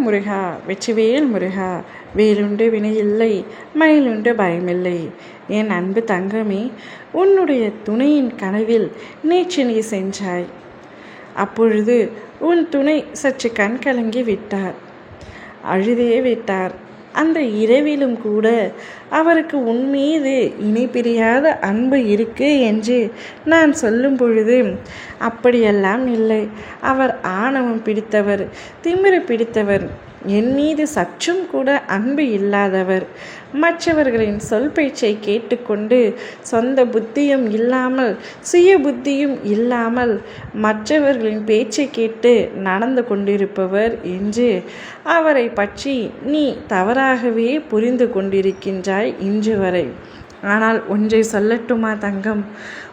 முருகா வெற்றிவேல் முருகா வேலுண்டு வினையில்லை மயிலுண்டு பயமில்லை. என் அன்பு தங்கமே உன்னுடைய துணையின் கனவில் நேற்று நீ சென்றாய். அப்பொழுது உன் துணை சற்று கண் கலங்கி விட்டார். அழுதே விட்டார். அந்த இரவிலும் கூட அவருக்கு உன் மீது இணை பிரியாத அன்பு இருக்கு என்று நான் சொல்லும் பொழுது அப்படியெல்லாம் இல்லை. அவர் ஆணவம் பிடித்தவர் திமிரு பிடித்தவர். என் மீது சற்றும் கூட அன்பு இல்லாதவர். மற்றவர்களின் சொல் பேச்சை கேட்டுக்கொண்டு சொந்த புத்தியும் இல்லாமல் சுய புத்தியும் இல்லாமல் மற்றவர்களின் பேச்சை கேட்டு நடந்து கொண்டிருப்பவர் என்று அவரை பற்றி நீ தவறாகவே புரிந்து கொண்டிருக்கின்றாய் இன்று வரை. ஆனால் ஒன்றை சொல்லட்டுமா தங்கம்?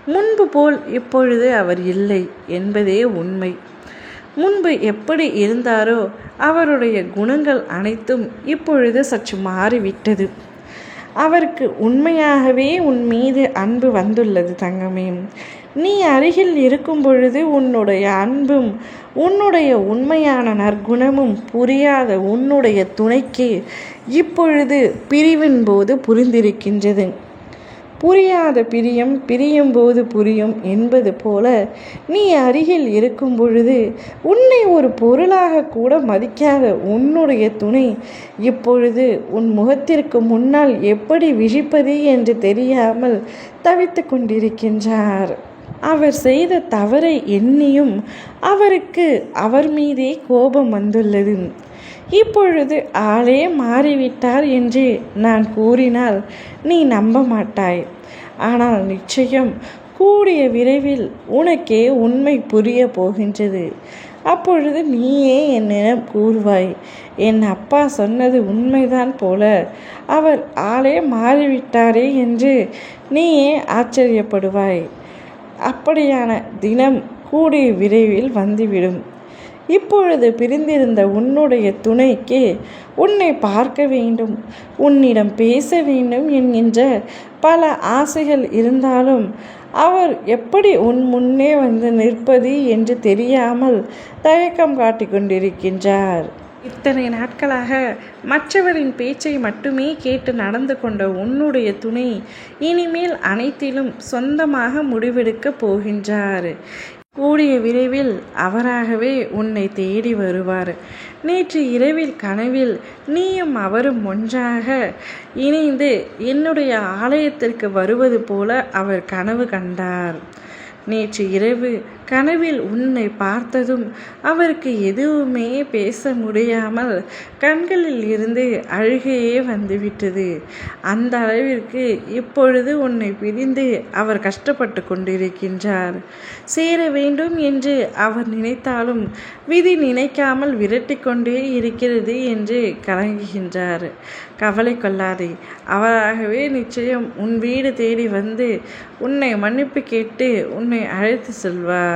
முன்பு போல் இப்பொழுது அவர் இல்லை என்பதே உண்மை. முன்பு எப்படி இருந்தாரோ அவருடைய குணங்கள் அனைத்தும் இப்பொழுது சற்று மாறிவிட்டது. அவருக்கு உண்மையாகவே உன் மீது அன்பு வந்துள்ளது தங்கமே. நீ அருகில் இருக்கும் பொழுது உன்னுடைய அன்பும் உன்னுடைய உண்மையான நற்குணமும் புரியாத உன்னுடைய துணைக்கு இப்பொழுது பிரிவின் போது புரிந்திருக்கின்றது. புரியாத பிரியம் பிரியும் போது புரியும் என்பது போல நீ அருகில் இருக்கும் பொழுது உன்னை ஒரு பொருளாக கூட மதிக்காத உன்னுடைய துணை இப்பொழுது உன் முகத்திற்கு முன்னால் எப்படி விழிப்பது என்று தெரியாமல் தவித்து கொண்டிருக்கின்றார். அவர் செய்த தவறை எண்ணியும் அவருக்கு அவர் மீதே கோபம் வந்துள்ளது. இப்பொழுது ஆளே மாறிவிட்டார் என்று நான் கூறினால் நீ நம்ப மாட்டாய். ஆனால் நிச்சயம் கூடிய விரைவில் உனக்கே உண்மை புரிய போகின்றது. அப்பொழுது நீயே என்னிடம் கூறுவாய் என் அப்பா சொன்னது உண்மைதான் போல. அவர் ஆளே மாறிவிட்டாரே என்று நீயே ஆச்சரியப்படுவாய். அப்படியான தினம் கூடிய விரைவில் வந்துவிடும். இப்பொழுது பிரிந்திருந்த உன்னுடைய துணைக்கு உன்னை பார்க்க வேண்டும் உன்னிடம் பேச வேண்டும் என்கின்ற பல ஆசைகள் இருந்தாலும் அவர் எப்படி உன் முன்னே வந்து நிற்பது என்று தெரியாமல் தயக்கம் காட்டி கொண்டிருக்கின்றார். இத்தனை நாட்களாக மற்றவரின் பேச்சை மட்டுமே கேட்டு நடந்து கொண்ட உன்னுடைய துணை இனிமேல் அனைத்திலும் சொந்தமாக முடிவெடுக்கப் போகின்றார். கூடிய விரைவில் அவராகவே உன்னை தேடி வருவார். நேற்று இரவில் கனவில் நீயும் அவரும் ஒன்றாக இணைந்து என்னுடைய ஆலயத்திற்கு வருவது போல அவர் கனவு கண்டார். நேற்று இரவு கனவில் உன்னை பார்த்ததும் அவருக்கு எதுவுமே பேச முடியாமல் கண்களில் இருந்து அழுகையே வந்துவிட்டது. அந்த அளவிற்கு இப்பொழுது உன்னை பிரிந்து அவர் கஷ்டப்பட்டு கொண்டிருக்கின்றார். சேர வேண்டும் என்று அவர் நினைத்தாலும் விதி நினைக்காமல் விரட்டி கொண்டே இருக்கிறது என்று கலங்குகின்றார். கவலை கொள்ளாதே அவராகவே நிச்சயம் உன் வீடு தேடி வந்து உன்னை மன்னிப்பு கேட்டு உன்னை அழைத்து செல்வார்.